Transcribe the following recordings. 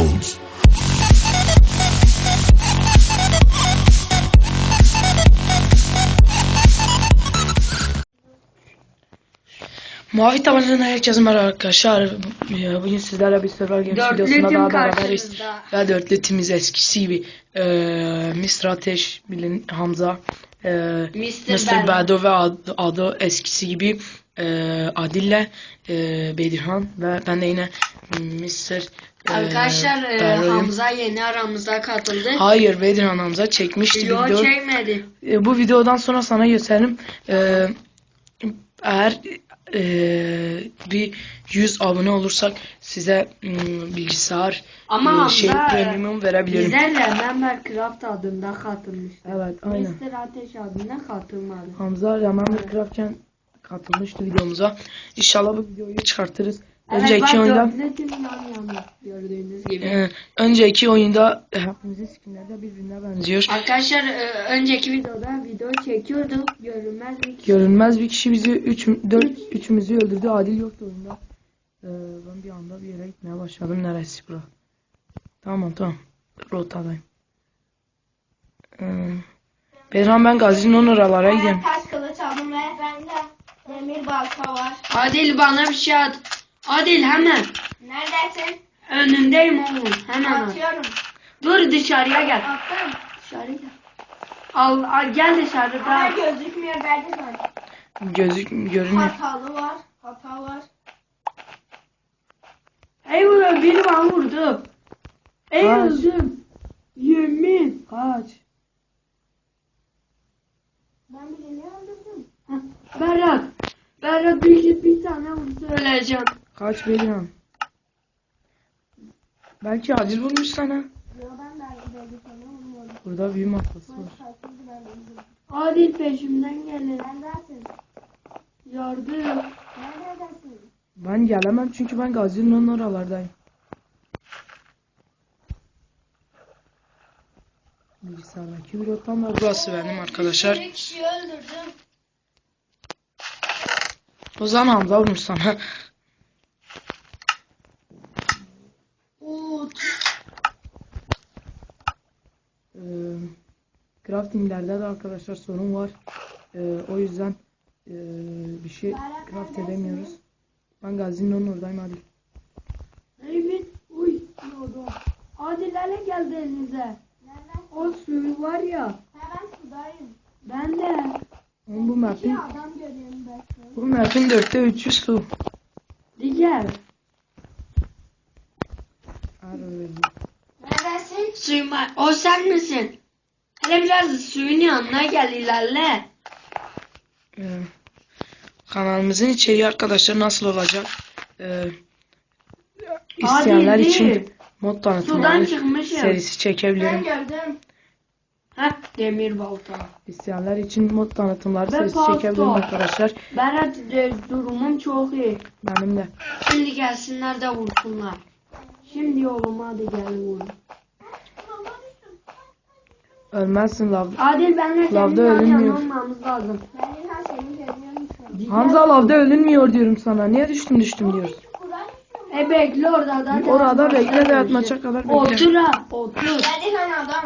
Jones. Mavi tabancadan herkese merhaba arkadaşlar. Ee, Bugün sizlerle bir Survival Games videosunda daha beraberiz. Ve dörtlü timiz eskisi gibi. Ee, Mr. Ateş, Bilin, Hamza, ee, Mr. Mr. Bedo ve Ad- Ado eskisi gibi. Ee, Adil'le ee, Bedirhan ve ben de yine Mr. Arkadaşlar e. Hamza yeni aramıza katıldı. Hayır Bedirhan Hamza çekmişti Yo video. çekmedi. E, bu videodan sonra sana gösteririm. E, eğer e, bir 100 abone olursak size mm, bilgisayar Ama e, Hamza şey premium verebilirim. Bizlerle Member Craft adında katılmış. Evet aynen. Mr. Ateş adına katılmadı. Hamza Remember Craft'ken katılmıştı videomuza. İnşallah bu videoyu çıkartırız. Evet Önceki oyunda gördüğünüz gibi. e, önceki oyunda hepimizin skinleri de birbirine benziyor. Arkadaşlar e, önceki videoda video çekiyorduk. Görünmez bir kişi. Görünmez bir kişi bizi 3 4 üçümüzü öldürdü. Adil yoktu oyunda. Ee, ben bir anda bir yere gitmeye başladım. Neresi bura? Tamam tamam. Rotadayım. Ee, Bedran ben Gazi'nin oralara gideyim. Taş kılıç aldım ve bende demir balta var. Adil bana bir şey at. Adil hemen. Neredesin? Önündeyim oğlum. Hemen at. Atıyorum. Dur dışarıya gel. Attım. Dışarıya gel. Al, al gel dışarıda. Ama gözükmüyor belki var. Gözük görünüyor. Hatalı var. Hata var. Ey vura biri bana vurdu. Ey Kaç. öldüm. Yemin. Kaç. Ben birini öldürdüm. Heh, Berat. Berat bir, bir tane vurdu öleceğim. Kaç Bedran. Belki Adil vurmuş sana. Burada büyü masası var. Adil peşimden gelin. Yardım. Neredesin? Ben gelemem çünkü ben Gazi'nin oralardayım. Bilgisayardaki bir ortam var. Burası benim arkadaşlar. Bir kişiyi öldürdüm. O zaman Hamza vurmuş sana. Uuu. Ee, craftinglerde de arkadaşlar sorun var. Ee, o yüzden ee, bir şey craft edemiyoruz. Ben Gazi'nin oradayım hadi. Emin. Uy. Yordu. Adil hele geldi elinize. O suyu var ya. Ha ben sudayım. Ben de. Oğlum bu adam görüyorum belki. bu map'in dörtte üçü su. Diğer. Neredesin? Suyuma. O sen misin? Hele biraz suyun yanına gel ilerle. Ee, kanalımızın içeriği arkadaşlar nasıl olacak? Ee, isteyenler Adil için mod çıkmışım. serisi Ben çekebilirim. Heh demir balta. İsteyenler için mod tanıtımları serisi çekebilirim arkadaşlar. Berat e, durumum çok iyi. Benim de. Şimdi gelsinler de vursunlar. Şimdi oğlum hadi gelin vurun. Ölmezsin lav. Adil benle Lavda senin yan ölünmüyor. olmamız lazım. Seni. Hamza lavda ölünmüyor diyorum sana. Niye düştüm düştüm diyorsun. E bekle orada da. Orada bekle de yatmaça kadar bekle. Otur ha otur. Ben İlhan adam.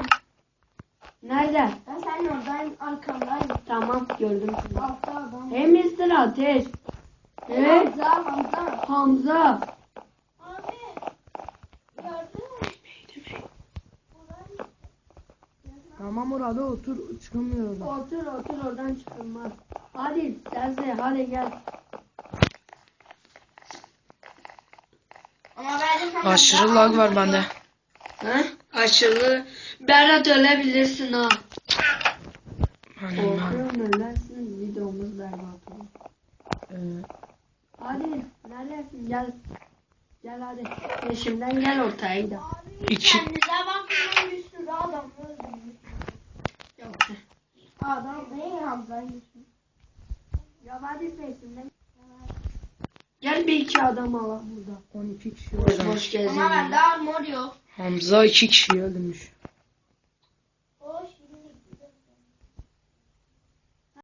Nerede? Ben senin oradan arkandayım. Tamam gördüm sizi. Altta adam. Hey Mr. Ateş. Hey Hamza Hamza. Hamza. Tamam orada otur çıkamıyor oradan. Otur otur oradan çıkılmaz. Hadi Serze hadi gel. Ama ben İlhan Aşırı lag var bende. Ha? Aşırı. Berat ölebilirsin ha. Hani ben, Korkuyorum ölersin videomuz berbat olur. e, Hadi neredesin gel. Gel hadi. Peşimden gel ortaya gidelim. iki, Kendinize bakın bir sürü adam. Adam değil Hamza'ymış. Ya hadi peşimden. Gel bir iki adam alalım burada. 12 kişi boş gezin. Ama bende armor yok. Hamza iki kişiyi öldürmüş.